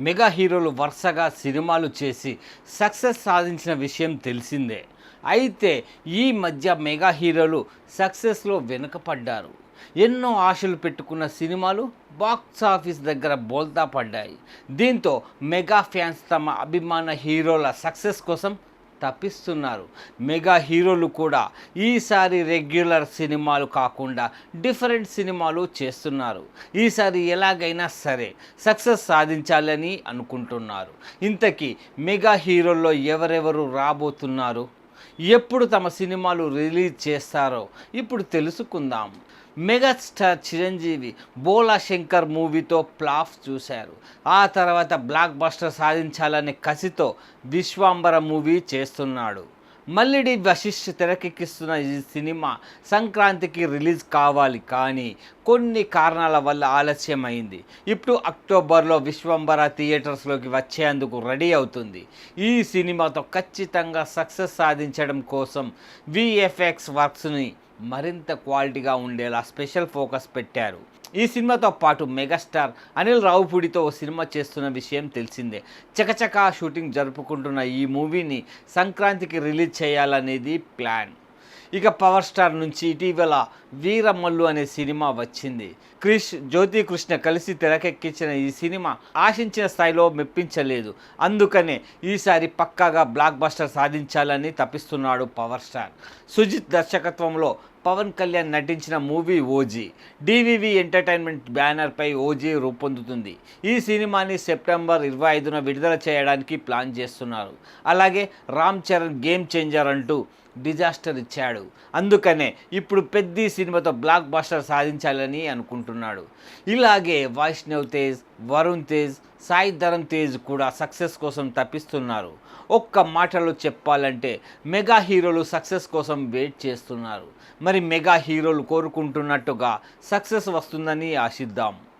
Mega హీరోలు వరుసగా సినిమాలు చేసి సక్సెస్ సాధించిన విషయం తెలిసిందే. అయితే ఈ మధ్య మెగా హీరోలు సక్సెస్లో వెనుకపడ్డారు. ఎన్నో ఆశలు పెట్టుకున్న సినిమాలు బాక్స్ ఆఫీస్ దగ్గర బోల్తా పడ్డాయి. దీంతో మెగా ఫ్యాన్స్ తమ అభిమాన హీరోల సక్సెస్ కోసం తప్పిస్తున్నారు. మెగా హీరోలు కూడా ఈసారి రెగ్యులర్ సినిమాలు కాకుండా డిఫరెంట్ సినిమాలు చేస్తున్నారు. ఈసారి ఎలాగైనా సరే సక్సెస్ సాధించాలని అనుకుంటున్నారు. ఇంతకీ మెగా హీరోల్లో ఎవరెవరు రాబోతున్నారు? ఎప్పుడు తమ సినిమాలు రిలీజ్ చేస్తారో ఇప్పుడు తెలుసుకుందాం. మెగాస్టార్ చిరంజీవి బోలా శంకర్ మూవీతో ప్లాఫ్ చూశారు. ఆ తర్వాత బ్లాక్ బస్టర్ సాధించాలనే కసితో విశ్వాంబర మూవీ చేస్తున్నాడు. మల్లిడి వశిష్ఠ తెరకెక్కిస్తున్న ఈ సినిమా సంక్రాంతికి రిలీజ్ కావాలి కానీ కొన్ని కారణాల వల్ల ఆలస్యమైంది. ఇప్పుడు అక్టోబర్లో విశ్వంబర థియేటర్స్లోకి వచ్చేందుకు రెడీ అవుతుంది. ఈ సినిమాతో ఖచ్చితంగా సక్సెస్ సాధించడం కోసం విఎఫ్ఎక్స్ వర్క్స్ని మరింత క్వాలిటీగా ఉండేలా స్పెషల్ ఫోకస్ పెట్టారు. ఈ సినిమాతో పాటు మెగాస్టార్ అనిల్ రావుపూడితో ఓ సినిమా చేస్తున్న విషయం తెలిసిందే. చకచకా షూటింగ్ జరుపుకుంటున్న ఈ మూవీని సంక్రాంతికి రిలీజ్ చేయాలనేది ప్లాన్. ఇక పవర్ స్టార్ నుంచి ఇటీవల వీరమల్లు అనే సినిమా వచ్చింది. క్రిష్ జ్యోతి కృష్ణ కలిసి తెరకెక్కించిన ఈ సినిమా ఆశించిన స్థాయిలో మెప్పించలేదు. అందుకనే ఈసారి పక్కాగా బ్లాక్ బస్టర్ సాధించాలని తప్పిస్తున్నాడు పవర్ స్టార్. సుజిత్ దర్శకత్వంలో పవన్ కళ్యాణ్ నటించిన మూవీ ఓజీ డివివి ఎంటర్టైన్మెంట్ బ్యానర్పై ఓజీ రూపొందుతుంది. ఈ సినిమాని సెప్టెంబర్ ఇరవై ఐదున విడుదల చేయడానికి ప్లాన్ చేస్తున్నారు. అలాగే రామ్ చరణ్ గేమ్ చేంజర్ అంటూ డిజాస్టర్ ఇచ్చాడు. అందుకనే ఇప్పుడు పెద్ద సినిమాతో బ్లాక్ బాస్టర్ సాధించాలని అనుకుంటున్నాడు. ఇలాగే వైష్ణవ్ తేజ్ వరుణ్ తేజ్ సాయి ధరమ్ తేజ్ కూడా సక్సెస్ కోసం తప్పిస్తున్నారు. ఒక్క మాటలో చెప్పాలంటే మెగా హీరోలు సక్సెస్ కోసం వెయిట్ చేస్తున్నారు. మరి మెగా హీరోలు కోరుకుంటున్నట్టుగా సక్సెస్ వస్తుందని ఆశిద్దాం.